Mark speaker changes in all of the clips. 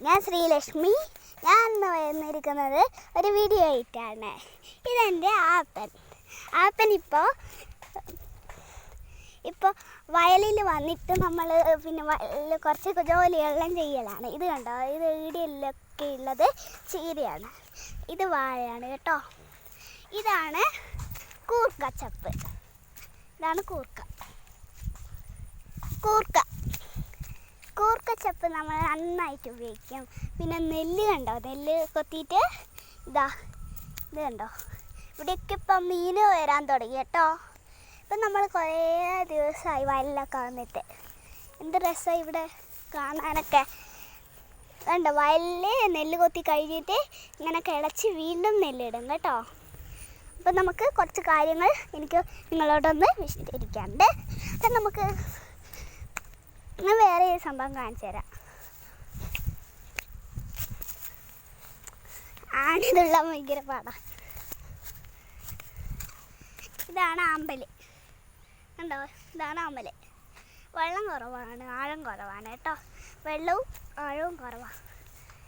Speaker 1: ഞാൻ ശ്രീലക്ഷ്മി. ഞാൻ ഇന്ന് വന്നിരിക്കുന്നത് ഒരു വീഡിയോ ആയിട്ടാണ്. ഇതെന്റെ ആപ്പൻ. ആപ്പൻ ഇപ്പോൾ ഇപ്പോൾ വയലിൽ വന്നിട്ട് നമ്മൾ പിന്നെ വയലിൽ കുറച്ച് ജോലികളെല്ലാം ചെയ്യലാണ്. ഇത് കണ്ടോ? ഇത് ഈടിയിലൊക്കെ ഉള്ളത് ചീരയാണ്. ഇത് വാഴയാണ് കേട്ടോ. ഇതാണ് കൂർക്കച്ചപ്പ്. ഇതാണ് കൂർക്ക. കൂർക്ക. കൂർക്കച്ചപ്പ് നമ്മൾ നന്നായിട്ട് ഉപയോഗിക്കും. പിന്നെ നെല്ല് കണ്ടോ? നെല്ല് കൊത്തിയിട്ട് ഇതാ ഇത് കണ്ടോ? ഇവിടെയൊക്കെ ഇപ്പം മീൻ വരാൻ തുടങ്ങി കേട്ടോ. ഇപ്പം നമ്മൾ കുറേ ദിവസമായി വയലിലൊക്കെ വന്നിട്ട്. എന്ത് രസമായി ഇവിടെ കാണാനൊക്കെ. കണ്ടോ? വയലിൽ നെല്ല് കൊത്തി കഴിഞ്ഞിട്ട് ഇങ്ങനെ കിളച്ച് വീണ്ടും നെല്ലിടും കേട്ടോ. അപ്പം നമുക്ക് കുറച്ച് കാര്യങ്ങൾ എനിക്ക് നിങ്ങളോടൊന്ന് വിശദീകരിക്കാനുണ്ട്. അപ്പം നമുക്ക് സംഭവം കാണിച്ചു തരാം. ആണിതുള്ള ഭയങ്കര പാടാ. ഇതാണ് ആമ്പൽ. കണ്ടോ? ഇതാണ് ആമ്പൽ. വെള്ളം കുറവാണ് ആഴം കുറവാണ് കേട്ടോ. വെള്ളവും ആഴവും കുറവാണ്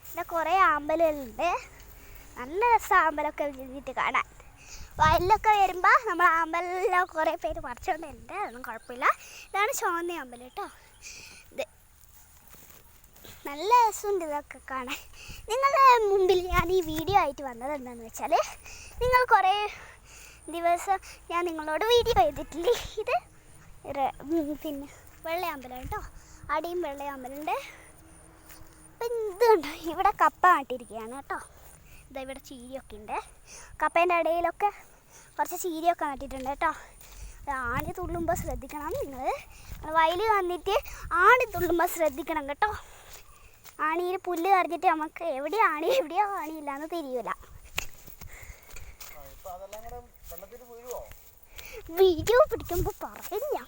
Speaker 1: ഇവിടെ കുറേ ആമ്പലുകളുണ്ട്. നല്ല രസം ആമ്പലൊക്കെ വിരിഞ്ഞിട്ട് കാണാൻ. വയലിലൊക്കെ വരുമ്പോൾ നമ്മൾ ആമ്പലെല്ലാം കുറേ പേര് പറിച്ചുകൊണ്ടുണ്ട് അതൊന്നും കുഴപ്പമില്ല. ഇതാണ് ചുവന്ന ആമ്പൽ കേട്ടോ. ഇത് നല്ല രസമുണ്ട് ഇതൊക്കെ കാണാൻ. നിങ്ങളുടെ മുമ്പിൽ ഞാൻ ഈ വീഡിയോ ആയിട്ട് വന്നത് എന്താണെന്ന് വെച്ചാൽ നിങ്ങൾ കുറേ ദിവസം ഞാൻ നിങ്ങളോട് വീഡിയോ ചെയ്തിട്ടില്ലേ? ഇത് പിന്നെ വെള്ളയമ്പലം കേട്ടോ അടിയും വെള്ളയമ്പലുണ്ട്. അപ്പം ഇതുണ്ട് ഇവിടെ കപ്പ നട്ടിരിക്കുകയാണ് കേട്ടോ ഇതാ ഇവിടെ ചീരിയൊക്കെ ഉണ്ട്. കപ്പേന്റെ ഇടയിലൊക്കെ കുറച്ച് ചീരിയൊക്കെ നട്ടിട്ടുണ്ട് കേട്ടോ ആണി തുള്ളുമ്പോൾ ശ്രദ്ധിക്കണം നിങ്ങൾ വയലിൽ വന്നിട്ട് ആണി തുള്ളുമ്പോൾ ശ്രദ്ധിക്കണം കേട്ടോ. ആണിയിൽ പുല്ല് കറിഞ്ഞിട്ട് നമുക്ക് എവിടെയാണ് ആണി? എവിടെയാ ആണിയില്ല എന്ന് തിരിയൂല. വീഡിയോ പിടിക്കുമ്പോൾ പറയില്ല